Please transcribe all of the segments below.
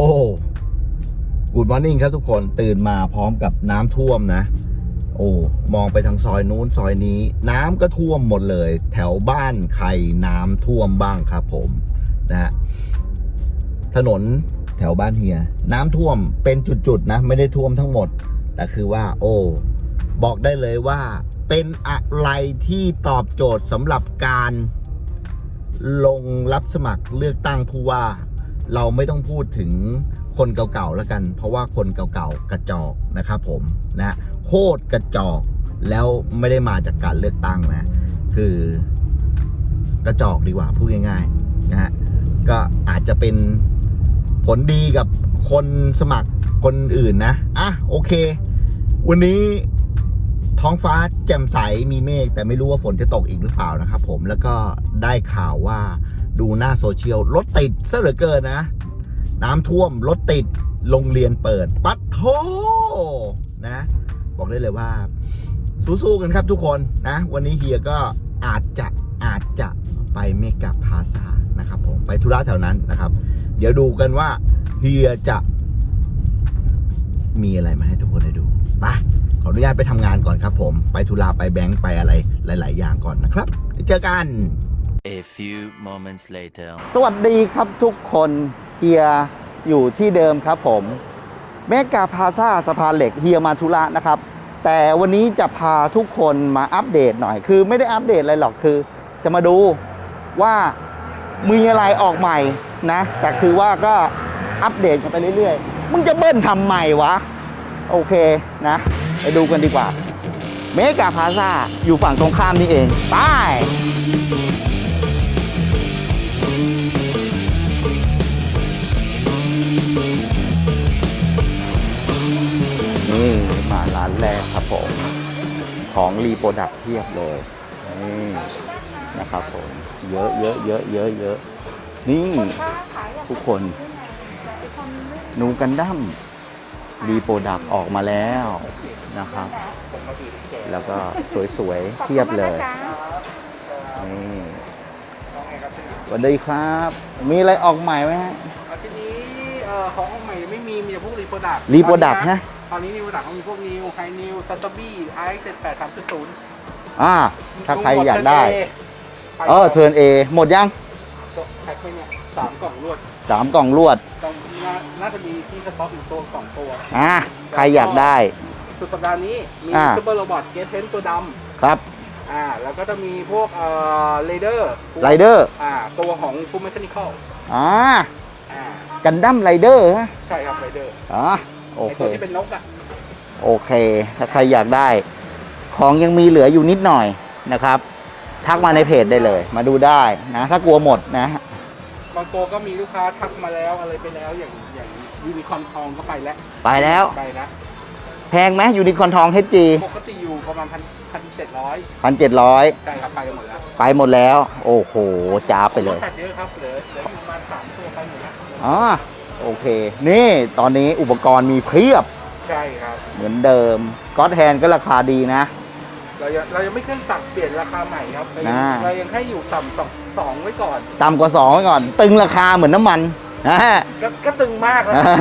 อ้กูดมอร์นิ่งครับทุกคนตื่นมาพร้อมกับน้ำท่วมนะ โอ้มองไปทางซอยนู้นซอยนี้ น้ำก็ท่วมหมดเลย แถวบ้านใครน้ำท่วมบ้างครับผมนะฮะถนนแถวบ้านเฮีย น้ำท่วมเป็นจุดๆนะ ไม่ได้ท่วมทั้งหมด แต่คือว่า โอ้บอกได้เลยว่า เป็นอะไรที่ตอบโจทย์สำหรับการ ลงรับสมัครเลือกตั้งผู้ว่า เราไม่ต้องพูดถึงคนเก่าๆแล้วกัน เพราะว่าคนเก่าๆกระจอกนะครับผมนะโคตรกระจอกแล้วไม่ได้มาจากการเลือกตั้งนะ คือกระจอกดีกว่าพูดง่ายๆนะฮะก็อาจจะเป็นผลดีกับคนสมัครคนอื่นนะอะโอเค วันนี้ท้องฟ้าแจ่มใสมีเมฆแต่ไม่รู้ว่าฝนจะตกอีกหรือเปล่านะครับผมแล้วก็ได้ข่าวว่า ดูหน้าโซเชียลรถติดซะเหลือเกินนะ น้ำท่วมรถติดโรงเรียนเปิด ปัดโทนะ บอกได้เลยว่า สู้ๆกันครับทุกคนนะ วันนี้เฮียก็อาจจะอาจจะไปเมกะพาซานะครับผมไปธุระแถวนั้นนะครับ เดี๋ยวดูกันว่าเฮียจะ มีอะไรมาให้ทุกคนได้ดูไปขออนุญาตไปทำงานก่อนครับผม ไปธุระไปแบงค์ไปอะไรหลาย ๆ อย่างก่อนนะครับเดี๋ยวเจอกัน A few moments later. สวัสดีครับทุกคนเฮียอยู่ที่เดิมครับผมเมกาพาซาสะพานเหล็กเฮียมาธุระนะครับ แต่วันนี้จะพาทุกคนมาอัปเดตหน่อย คือไม่ได้อัปเดตอะไรหรอกคือ จะมาดูว่ามีอะไรออกใหม่นะ แต่คือว่าก็อัปเดตกันไปเรื่อยๆ มึงจะเบิ้ลทำใหม่วะ โอเคนะ ไปดูกันดีกว่า เมกาพาซาอยู่ฝั่งตรงข้ามนี่เองไป แรกครับผม ของรีโปรดักเทียบเลย นี่นะครับผม เยอะเยอะเยอะเยอะเยอะนี่ทุกคนนูกันดั้มรีโปรดักออกมาแล้วนะครับ แล้วก็สวยๆเทียบเลยนี่สวัสดีครับ มีอะไรออกใหม่ไหมฮะอาทีนี้เอ่อของใหม่ไม่มี มีแต่พวกรีโปรดัก Reproduct ฮะ ตอนนี้รีโปรดักเขามีพวกนิวไฮนิวซัตเตอร์บี้ไอซ์เจ็ดแปดสามจุดศูนย์อ่า ถ้าใครอยากได้ เออเทิร์นเอหมดยังแพ็คไปเนี่ยสามกล่องรวดสามกล่องรวดกล่องน่าน่าจะมีที่สต็อกอยู่ตัวสองตัวอ่าใครอยากได้ สุดสัปดาห์นี้มีอ่าซูเปอร์โรบอทเกสเซนตัวดครับำอ่าแล้วก็จะมีพวกเอ่อเรเดอร์ไรเดอร์อ่าตัวของฟูลเมคานิคอลอ่าอ่ากันดั้มไรเดอร์ฮะใช่ครับไรเดอร์อ่า โอไอเค ตัวที่เป็นนกอะโอเค ถ้าใครอยากได้ ของยังมีเหลืออยู่นิดหน่อยนะครับ ทักมาในเพจได้เลย มาดูได้นะ ถ้ากลัวหมดนะ บางตัวก็มีลูกค้าทักมาแล้วอะไรไปแล้วอย่างอย่างยูนิคอร์นทองก็ไปแล้วไปแล้ว ไปนะแพงไหมยูนิคอนทอง HG ปกติอยู่ประมาณพันพันเจ็ดร้อยพันเจ็ดร้อยใช่ครับไปกันหมดแล้วไปหมดแล้ว โอ้โหจ้าบไปเลยตัดเยอะครับเหลือเหลืออยู่ประมาณสามตัวไปหมดแล้วอ๋อ โอเค นี่ตอนนี้อุปกรณ์มีเพียบใช่ครับ เหมือนเดิมก็อดแฮนก็ราคาดีนะ เรายังเรายังไม่ขึ้นสับเปลี่ยนราคาใหม่ครับเรายังอ่า เรายังให้อยู่ต่ำสองสองไว้ก่อน ต่ำกว่า2ไว้ก่อน ตึงราคาเหมือนน้ำมันนะฮะ ก็ก็ตึงมากแล้วอ่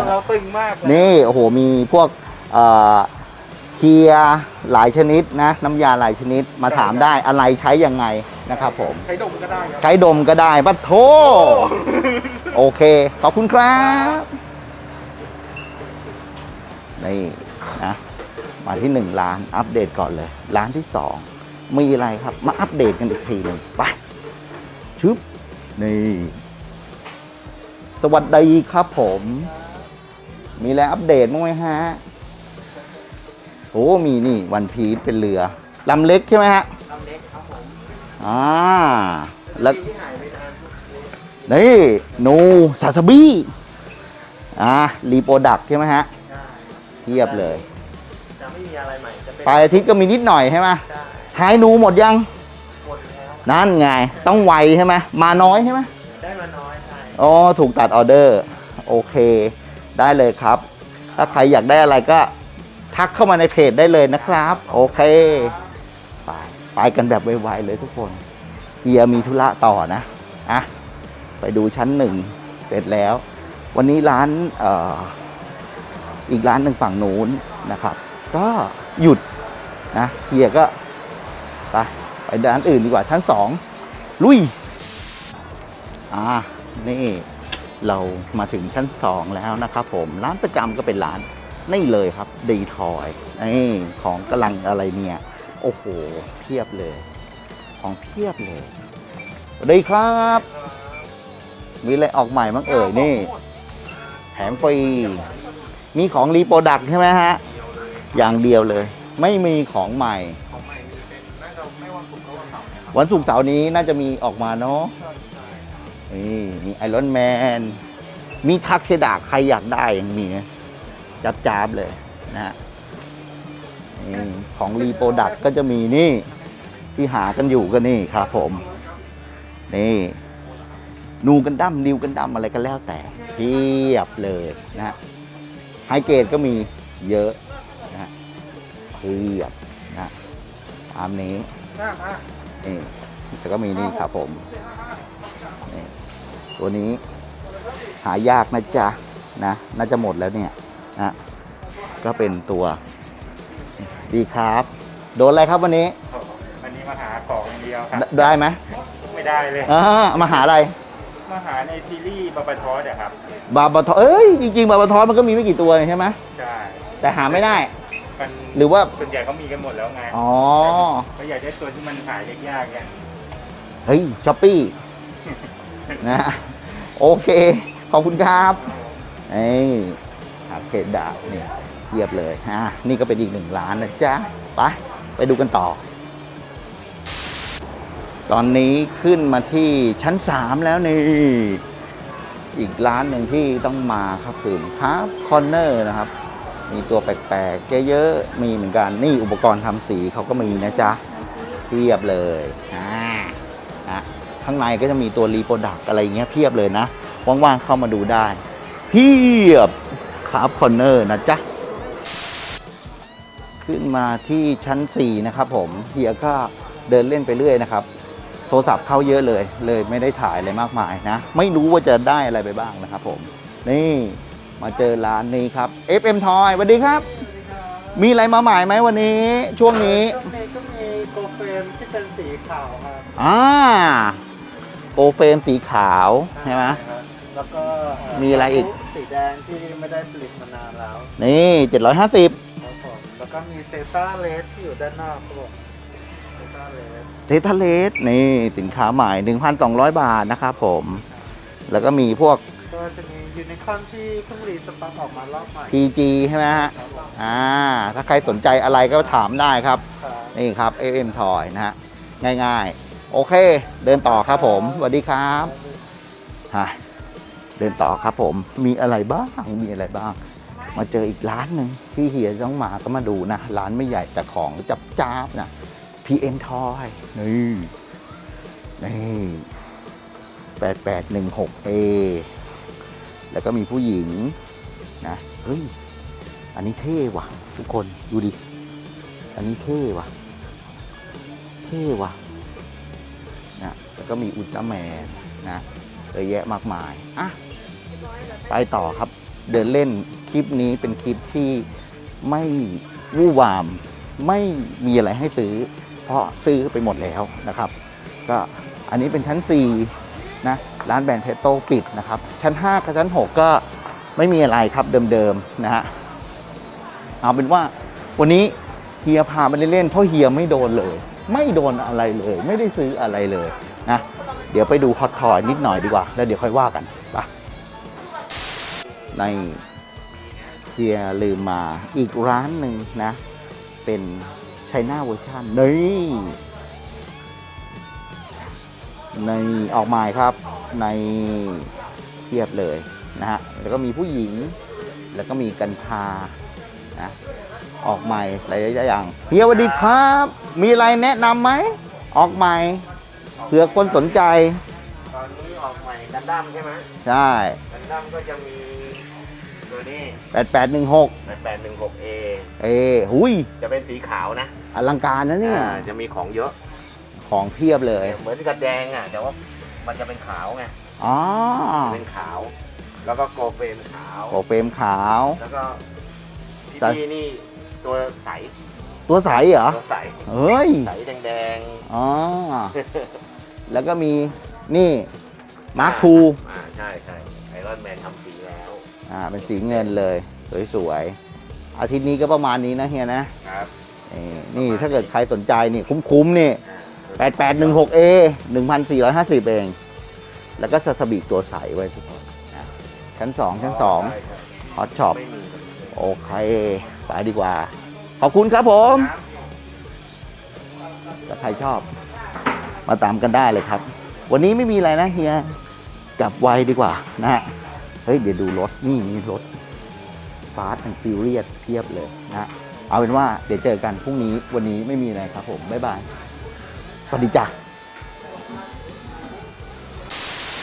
าเราตึงมากเลยนี่โอ้โหมีพวกเอ่อเคลียร์หลายชนิดนะน้ำยาหลายชนิดมาถามได้อะไรใช้ยังไงนะครับผม ใช้ดมก็ได้ครับ ใช้ดมก็ได้ปะโท โอเค ขอบคุณครับนี่นะ มาที่หนึ่งร้านอัปเดตก่อนเลยร้านที่สองมีอะไรครับ มาอัปเดตกันอีกทีหนึ่งไปชึบนี่ สวัสดีครับผม มีอะไรอัปเดตบ้างไหมฮะโอ้มีนี่วันพีชเป็นเรือลำเล็กใช่ไหมฮะลำเล็กครับผมอ่าแล้วที่หายไป นานนี่นูซาซาบิอ่ารีโปรดักใช่ไหมฮะใช่เทียบเลย จะไม่มีอะไรใหม่จะเป็นปลายอาทิตย์ก็มีนิดหน่อยใช่ไหมใช่หายหนูหมดยัง หมดแล้วนั่นไง ต้องไวใช่ไหมมาน้อยใช่ไหมได้มาน้อยใช่อ๋อถูกตัดออเดอร์ โอเค ได้เลยครับ ถ้าใครอยากได้อะไรก็ ทักเข้ามาในเพจได้เลยนะครับ โอเค ไปไปกันแบบไวๆเลยทุกคนเฮียมีธุระต่อนะอะ ไปดูชั้นหนึ่งเสร็จแล้ว วันนี้ร้านอ่ออีกร้านหนึ่งฝั่งนู้นนะครับ ก็หยุดนะเฮียก็ไปไปร้านอื่นดีกว่าชั้นสองลุยอ่านี่เรามาถึงชั้นสองแล้วนะครับผมร้านประจำก็เป็นร้านนี่เลยครับดีทอยนี่ของกำลังอะไรเนี่ยโอ้โหเพียบเลย ของเพียบเลยสวัสดีครับ มีอะไรออกใหม่บ้างเอ่ยนี่แถมฟรีมีของรีโปรดักใช่ไหมฮะ อย่างเดียวเลย ไม่มีของใหม่ ของใหม่มีเป็นน่าจะไม่วันศุกร์ก็วันเสาร์นะครับวันศุกร์เสาร์นี้น่าจะมีออกมาเนาะนี่มีไอรอนแมนมีทักเซดาใครอยากได้ยังมีนะจับจาบเลยนะฮะนี่ของรีโปรดักก็จะมีนี่ ที่หากันอยู่ก็นี่ครับผม นี่ นูกันดั้มนิวกันดั้มอะไรก็แล้วแต่เพียบเลยนะฮะไฮเกรดก็มีเยอะนะฮะเพียบนะตามนี้น่ามานี่แล้วก็มีนี่ครับผมนี่ตัวนี้หายากนะจ๊ะนะน่าจะหมดแล้วเนี่ยนะก็เป็นตัวดีครับ โดนอะไรครับวันนี้ วันนี้มาหาของอย่างเดียวครับ ไดได้ไหมไม่ได้เลยอ่ามาหาอะไร มาหาในซีรีส์บาบาทอสอะครับบาบาทอเอ้ยจริงๆบาบาทอมันก็มีไม่กี่ตัวใช่ไหมใช่แต่หาไม่ได้ มันหรือว่า ส่วนใหญ่เขามีกันหมดแล้วไงอ๋อเขาอยากได้ตัวที่มันหายากๆไงเฮ้ยช้อปปี้นะโอเค ขอบคุณครับเอ้ยหาเพจดาบนี่เทียบเลยฮะนี่ก็เป็นอีกหนึ่งร้านนะจ๊ะ ไป ไปดูกันต่อ ตอนนี้ขึ้นมาที่ชั้น 3 แล้วนี่ อีกร้านหนึ่งที่ต้องมาครับคือครับคอนเนอร์นะครับ มีตัวแปลกๆเยอะๆมีเหมือนกันนี่อุปกรณ์ทำสีเขาก็มีนะจ๊ะเพียบเลยอ่านะข้างในก็จะมีตัวรีโปรดักอะไรเงี้ยเพียบเลยนะ ว่างๆเข้ามาดูได้ เพียบครับคอนเนอร์นะจ๊ะขึ้นมาที่ชั้น 4 นะครับผมเฮียก็เดินเล่นไปเรื่อยนะครับ ทรศัพท์เข้าเยอะเลย เลยไม่ได้ถ่ายอะไรมากมายนะ ไม่รู้ว่าจะได้อะไรไปบ้างนะครับผม นี่มาเจอร้านนี้ครับ FM Toy สวัสดีครับ มีอะไรมาใหม่ไหมวันนี้ ช่วงนี้ช่วงนี้ก็มีโกเฟรมที่เป็นสีขาวครับอ่าโกเฟรมสีขาวใช่ไหม ครับแล้วก็เมีอะไรอีก สีแดงที่ไม่ได้ผลิตมานานแล้วนี่ 750 ครับผมแล้วก็มีเซต้าเลสที่อยู่ด้านนอกครับผมเซต้าเลส เททเลสนี่สินค้าใหม่ 1,200 บาทนะครับผม แล้วก็มีพวกก็จะมียูนิคอนที่เพิ่งรีสต็อกออกมารอบใหม่ PG ใช่ไหมฮะ ครับผมอ่า ถ้าใครสนใจอะไรก็ถามได้ครับ ครับนี่ครับ FM Toy นะฮะ ง่ายๆ โอเค เดินต่อครับผมสวัสดีครับฮะเดินต่อครับผม มีอะไรบ้าง มีอะไรบ้าง มาเจออีกร้านหนึ่งที่เฮียต้องมาก็มาดูนะ ร้านไม่ใหญ่แต่ของจับจ้าบนะ PM Toy นี่นี่ 8816A แล้วก็มีผู้หญิงนะเฮ้ย อันนี้เท่ว่ะ ทุกคนดูดิ อันนี้เท่ว่ะ เท่ว่ะนะแล้วก็มีอุลตร้าแมนนะเยอะแยะมากมาย อะ ไปต่อครับ เดินเล่นคลิปนี้เป็นคลิปที่ไม่วู่วาม ไม่มีอะไรให้ซื้อ เพราะซื้อไปหมดแล้วนะครับ ก็อันนี้เป็นชั้น4นะร้านแบรนด์เทโต้ปิดนะครับ ชั้น 5 กับชั้น 6 ก็ไม่มีอะไรครับเดิมๆนะฮะเอาเป็นว่าวันนี้เฮียพาไปเล่นๆเพราะเฮียไม่โดนเลย ไม่โดนอะไรเลย ไม่ได้ซื้ออะไรเลยนะเดี๋ยวไปดูฮอตทอยนิดหน่อยดีกว่า แล้วเดี๋ยวค่อยว่ากันไปในเฮียลืมมาอีกร้านหนึ่งนะ เป็น ไชน่าเวอร์ชันนี่ในออกหมายครับในเทียบเลยนะฮะแล้วก็มีผู้หญิง แล้วก็มีกันพานะออกใหม่หลายๆอย่างเฮียสวัสดีครับ มีอะไรแนะนำไหมออกใหม่เผื่อคนสนใจ ตอนนี้ออกใหม่กันดั้มใช่ไหมใช่กันดั้มก็จะมีตัวนี้8816 8816A เอ้หุยจะเป็นสีขาวนะ อลังการนะเนี่ยอ่าจะมีของเยอะ ของเพียบเลยเหมือนกับแดงอะ แต่ว่ามันจะเป็นขาวไงอ๋อเป็นขาว แล้วก็โกเฟรมขาว โอเฟรมขาว แล้วก็ซัสที่นี่ตัวใสตัวใสเหรอตัวใสเฮ้ยใสแดงอ๋อๆแล้วก็มีนี่มาร์คทูอ่าใช่ใช่ไอรอนแมนทำสีแล้วอ่าเป็นสีเงินเลย สวยๆอาทิตย์นี้ก็ประมาณนี้นะเฮียนะครับ นี่นี่ถ้าเกิดใครสนใจนี่คุ้มๆนี่อ่า 8816A 1,450เอง แล้วก็ซาสบิตัวใสไว้ทุกคนนะชั้น2ชั้นใช่ใช่2ฮอตช็อปไม่มีโอเค ไปดีกว่า ขอบคุณครับผมครับถ้าใครชอบ มาตามกันได้เลยครับ วันนี้ไม่มีอะไรนะเฮียกลับไวดีกว่านะฮะ เฮ้ย เดี๋ยวดูรถ นี่มีรถฟาสต์แอนด์ฟิวเรียสเพียบเลยนะฮะ เอาเป็นว่าเดี๋ยวเจอกันพรุ่งนี้วันนี้ไม่มีอะไรครับผมบ๊ายบายสวัสดีจ้ะ